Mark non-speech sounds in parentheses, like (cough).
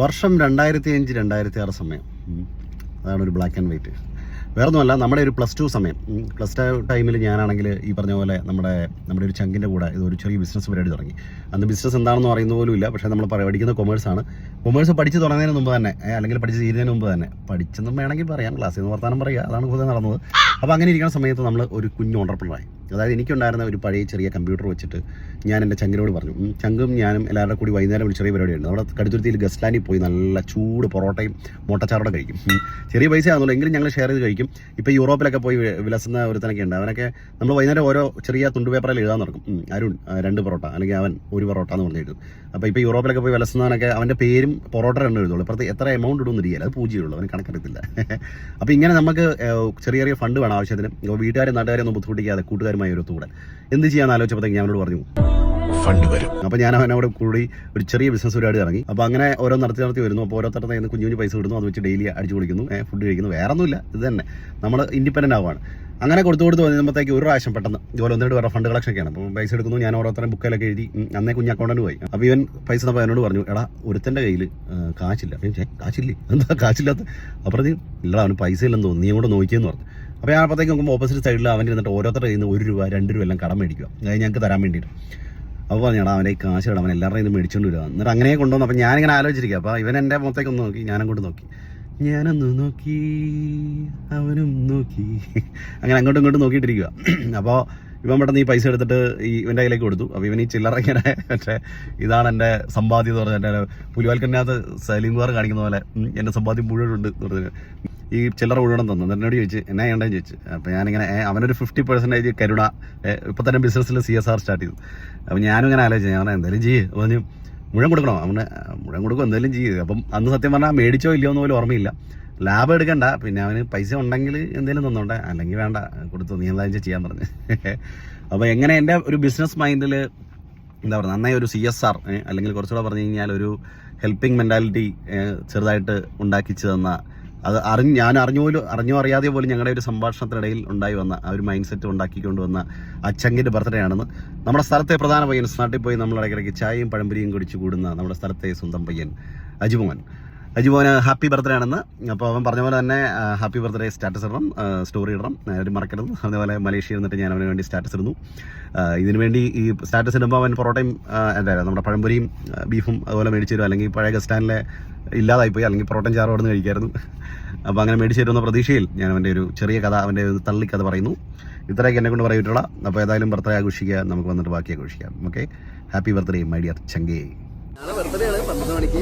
വർഷം രണ്ടായിരത്തി അഞ്ച് രണ്ടായിരത്തി ആറ് സമയം. അതാണ് ഒരു ബ്ലാക്ക് ആൻഡ് വൈറ്റ് വേറെ ഒന്നുമല്ല നമ്മുടെ ഒരു പ്ലസ് ടു സമയം. പ്ലസ് ടു ടൈമിൽ ഞാനാണെങ്കിൽ ഈ പറഞ്ഞ പോലെ നമ്മുടെ നമ്മുടെ ഒരു ചങ്കിന്റെ കൂടെ ഒരു ചെറിയ ബിസിനസ് പരിപാടി തുടങ്ങി. അന്ന് ബിസിനസ് എന്താണെന്ന് പറയുന്ന പോലും ഇല്ല പക്ഷേ നമ്മൾ പഠിക്കുന്ന കൊമേഴ്സ് ആണ്. കൊമേഴ്സ് പഠിച്ച് തുടങ്ങുന്നതിന് മുമ്പ് തന്നെ അല്ലെങ്കിൽ പഠിച്ച് തീരുന്നതിന് മുമ്പ് തന്നെ പഠിച്ചെന്നും വേണമെങ്കിൽ പറയാം ക്ലാസ്സിൽ നിന്ന് വർത്താനം പറയുക അതാണ് കൂടുതൽ നടന്നത്. അപ്പോൾ അങ്ങനെ ഇരിക്കുന്ന സമയത്ത് നമ്മൾ ഒരു കുഞ്ഞു ഓണ്ടർപ്രണറായി അതായത് എനിക്കുണ്ടായിരുന്ന ഒരു പഴയ ചെറിയ കമ്പ്യൂട്ടർ വെച്ചിട്ട് ഞാൻ എന്റെ ചങ്കിനോട് പറഞ്ഞു ചങ്കും ഞാനും എല്ലാവരുടെ കൂടി വൈകുന്നേരം ഒരു ചെറിയ പരിപാടിയുണ്ട്. അവിടെ കടുത്തുരുത്തിയിൽ ഗസ്റ്റ്ലാൻഡിൽ പോയി നല്ല ചൂട് പൊറോട്ടയും മുട്ടച്ചാറോടെ കഴിക്കും. ചെറിയ പൈസ ആണെന്നുള്ളൂ എങ്കിലും ഞങ്ങൾ ഷെയർ ചെയ്ത് കഴിക്കും. ഇപ്പോൾ യൂറോപ്പിലൊക്കെ പോയി വിലസുന്ന ഒരുത്തനൊക്കെ ഉണ്ട്. അവനൊക്കെ നമ്മൾ വൈകുന്നേരം ഓരോ ചെറിയ തുണ്ട് പേപ്പറിൽ എഴുതാൻ നടക്കും. അരുൺ രണ്ട് പൊറോട്ട അല്ലെങ്കിൽ അവൻ ഒരു പൊറോട്ട എന്ന് പറഞ്ഞ് എഴുതും. അപ്പോൾ ഇപ്പോൾ യൂറോപ്പിലൊക്കെ പോയി വിലസുന്നവനൊക്കെ അവന്റെ പേരും പൊറോട്ട എണ്ണം എഴുതുള്ളൂ. ഇപ്പുറത്ത് എത്ര എമൗണ്ട് ഇടുമെന്ന് അറിയില്ല. അത് പൂജ്യമുള്ളൂ. അവന് കണക്കെടുത്തില്ല (laughs) അപ്പോൾ ഇങ്ങനെ നമുക്ക് ചെറിയ ചെറിയ ഫണ്ട് വേണം ആവശ്യത്തിന്. വീട്ടുകാരും നാട്ടുകാരെയൊന്നും ബുദ്ധിമുട്ടിക്കാതെ കൂട്ടുകാരുമായി ഒരു തൂടൽ എന്ത് ചെയ്യാന്ന് ആലോചിച്ചപ്പോഴത്തേക്ക് ഞാൻ അവനോട് പറഞ്ഞു ഫണ്ട് വരും. അപ്പൊ ഞാൻ അവനോട് കൂടി ഒരു ചെറിയ ബിസിനസ് പരിപാടി ഇറങ്ങി. അപ്പൊ അങ്ങനെ ഓരോ നടത്തി നടത്തി വരുന്നു. അപ്പോൾ ഓരോരുത്തരുടെ നിന്ന് കുഞ്ഞു കുഞ്ഞു പൈസ ഇടുന്നു അത് വെച്ച് ഡെയിലി അടിച്ചു കുടിക്കുന്നു ഫുഡ് കഴിക്കുന്നു. വേറെ ഒന്നുമില്ല ഇത് തന്നെ. നമ്മൾ ഇൻഡിപെൻഡന്റ് ആവുകയാണ് അങ്ങനെ കൊടുത്തു കൊടുത്ത് വന്നപ്പോഴത്തേക്ക് ഒരു പ്രാവശ്യം പെട്ടെന്ന് ഇതുപോലെ ഒന്നിട്ട് വേറെ ഫണ്ട് കളക്ഷൻ ഒക്കെയാണ്. അപ്പോൾ പൈസ എടുക്കുന്നു. ഞാൻ ഓരോരുത്തരും ബുക്കിലൊക്കെ എഴുതി. അന്നേ കുഞ്ഞ് അക്കൗണ്ടന്റ് പോയി. അപ്പോൾ ഇവൻ പൈസ തന്നപ്പോൾ എന്നോട് പറഞ്ഞു എടാ ഒരുത്തന്റെ കയ്യിൽ കാശില്ല. കാശില്ലേ? എന്താ കാശില്ലാത്ത? അപ്പുറത്തേക്ക് ഇല്ലടാ അവന് പൈസ ഇല്ലെന്ന് തോന്നുന്നു. നീ കൂടെ നോക്കിയെന്ന് പറഞ്ഞു. അപ്പോൾ ഞാൻ അപ്പോഴത്തേക്ക് നോക്കുമ്പോൾ ഓപ്പോസിറ്റ് സൈഡിൽ അവന്റെ ഇരുന്നിട്ട് ഓരോരുത്തരുടെ കയ്യിൽ നിന്ന് ഒരു രൂപ രണ്ട് രൂപ എല്ലാം കടം മേടിക്കുക അതായത് ഞങ്ങൾക്ക് തരാൻ വേണ്ടിയിട്ട്. അപ്പോൾ പറഞ്ഞാടാ അവനെ ഈ കാശ് ഇടാം അവൻ എല്ലാവരുടെയും ഇത് മേടിച്ചുകൊണ്ട് വരിക എന്നിട്ട് അങ്ങനെ കൊണ്ടുവന്നു അപ്പോൾ ഞാനിങ്ങനെ ആലോചിച്ചിരിക്കുക അപ്പോൾ ഇവൻ എന്റെ മുഖത്തേക്ക് ഒന്ന് നോക്കി ഞാനങ്ങോട്ട് നോക്കി. ഞാനൊന്ന് നോക്കി അവനും നോക്കി. അങ്ങനെ അങ്ങോട്ടും ഇങ്ങോട്ടും നോക്കിയിട്ടിരിക്കുക അപ്പോൾ ഇവൻ പെട്ടെന്ന് ഈ പൈസ എടുത്തിട്ട് ഈ ഇവന്റെ കയ്യിലേക്ക് കൊടുത്തു. അപ്പോൾ ഇവൻ ഈ ചില്ലറ ഇങ്ങനെ മറ്റേ ഇതാണ് എന്റെ സമ്പാദ്യം എന്ന് പറഞ്ഞാൽ എന്റെ പുലിവാൽക്കനകത്ത് സലീംകുമാർ കാണിക്കുന്ന പോലെ എന്റെ സമ്പാദ്യം മുഴുവൻ ഉണ്ട് എന്ന് പറഞ്ഞു ഈ ചില്ലറ മുഴുവൻ തന്നു. എന്നോട് ചോദിച്ചു എന്നാ ചെയ്യണ്ടെന്ന് ചോദിച്ചു. അപ്പോൾ ഞാനിങ്ങനെ അവനൊരു ഫിഫ്റ്റി പെർസെന്റേജ് കരുണ ഇപ്പോൾ തന്നെ ബിസിനസ്സിൽ സി എസ് ആർ സ്റ്റാർട്ട് ചെയ്തു. അപ്പോൾ ഞാനും ഇങ്ങനെ ആലോചിച്ചു ഞാൻ എന്തായാലും ചെയ്യ്. പറഞ്ഞു മുഴുവൻ കൊടുക്കണോ? അവന് മുഴുവൻ കൊടുക്കും എന്തായാലും ചെയ്യും. അപ്പം അന്ന് സത്യം പറഞ്ഞാൽ മേടിച്ചോ ഇല്ലയോ എന്ന് പോലും ഓർമ്മയില്ല. ലാഭം എടുക്കണ്ട. പിന്നെ അവന് പൈസ ഉണ്ടെങ്കിൽ എന്തെങ്കിലും തന്നോട്ടെ. അല്ലെങ്കിൽ വേണ്ട. കൊടുത്തു. നീ എന്താ ചെയ്യാൻ പറഞ്ഞു. (laughs) അപ്പോൾ എങ്ങനെ എന്റെ ഒരു ബിസിനസ് മൈൻഡിൽ എന്താ പറയുക നന്നായി ഒരു സി എസ് ആർ അല്ലെങ്കിൽ കുറച്ചുകൂടെ പറഞ്ഞു കഴിഞ്ഞാൽ ഒരു ഹെൽപ്പിംഗ് മെന്റാലിറ്റി ചെറുതായിട്ട് ഉണ്ടാക്കിച്ചു തന്ന അത് അറിഞ്ഞ് ഞാൻ അറിഞ്ഞ പോലും അറിഞ്ഞോ അറിയാതെ പോലും ഞങ്ങളുടെ ഒരു സംഭാഷണത്തിനിടയിൽ ഉണ്ടായി വന്ന ആ ഒരു മൈൻഡ് സെറ്റ് ഉണ്ടാക്കിക്കൊണ്ട് വന്ന അച്ചങ്കിന്റെ ബർത്ത്ഡേ ആണെന്ന്. നമ്മുടെ സ്ഥലത്തെ പ്രധാന പയ്യൻ നാട്ടിൽ പോയി നമ്മൾ ഇടയ്ക്കിടയ്ക്ക് ചായയും പഴംപൊരിയും കുടിച്ചു കൂടുന്ന നമ്മുടെ സ്ഥലത്തെ സ്വന്തം പയ്യൻ അജിമോൻ അജിമോന് ഹാപ്പി ബർത്ത്ഡേ ആണെന്ന്. അപ്പോൾ അവൻ പറഞ്ഞ പോലെ തന്നെ ഹാപ്പി ബർത്ത്ഡേ സ്റ്റാറ്റസ് ഇടണം സ്റ്റോറി ഇടണം. അവർ മറക്കരുത് അതേപോലെ മലേഷ്യയിൽ നിന്നിട്ട് ഞാൻ അവന് വേണ്ടി സ്റ്റാറ്റസ് ഇടുന്നു. ഇതിനു വേണ്ടി ഈ സ്റ്റാറ്റസ് ഇടുമ്പോൾ അവൻ പൊറോട്ടയും എന്തായാലും നമ്മുടെ പഴംപൊരിയും ബീഫും അതുപോലെ മേടിച്ചു തരും. അല്ലെങ്കിൽ പഴയ ഗസ്റ്റ് സ്റ്റാൻഡിലെ ഇല്ലാതായിപ്പോയി അല്ലെങ്കിൽ പൊറോട്ടയും ചാറും അവിടെ നിന്ന് കഴിക്കായിരുന്നു. അപ്പോൾ അങ്ങനെ മേടിച്ചു തരുന്ന പ്രതീക്ഷയിൽ ഞാൻ അവന്റെ ഒരു ചെറിയ കഥ അവന്റെ ഒരു തള്ളിക്കഥ പറയുന്നു. ഇത്രയൊക്കെ എന്നെ കൊണ്ട് പറയിട്ടുള്ള അപ്പോൾ ഏതായാലും ബർത്ത്ഡേ ആഘോഷിക്കുക നമുക്ക് വന്നിട്ട് ബാക്കി ആഘോഷിക്കാം. Okay happy birthday my dear ചങ്കേ. നാളെ ബർത്ത്ഡേ ആണ് പന്ത്രണ്ട് മണിക്ക്.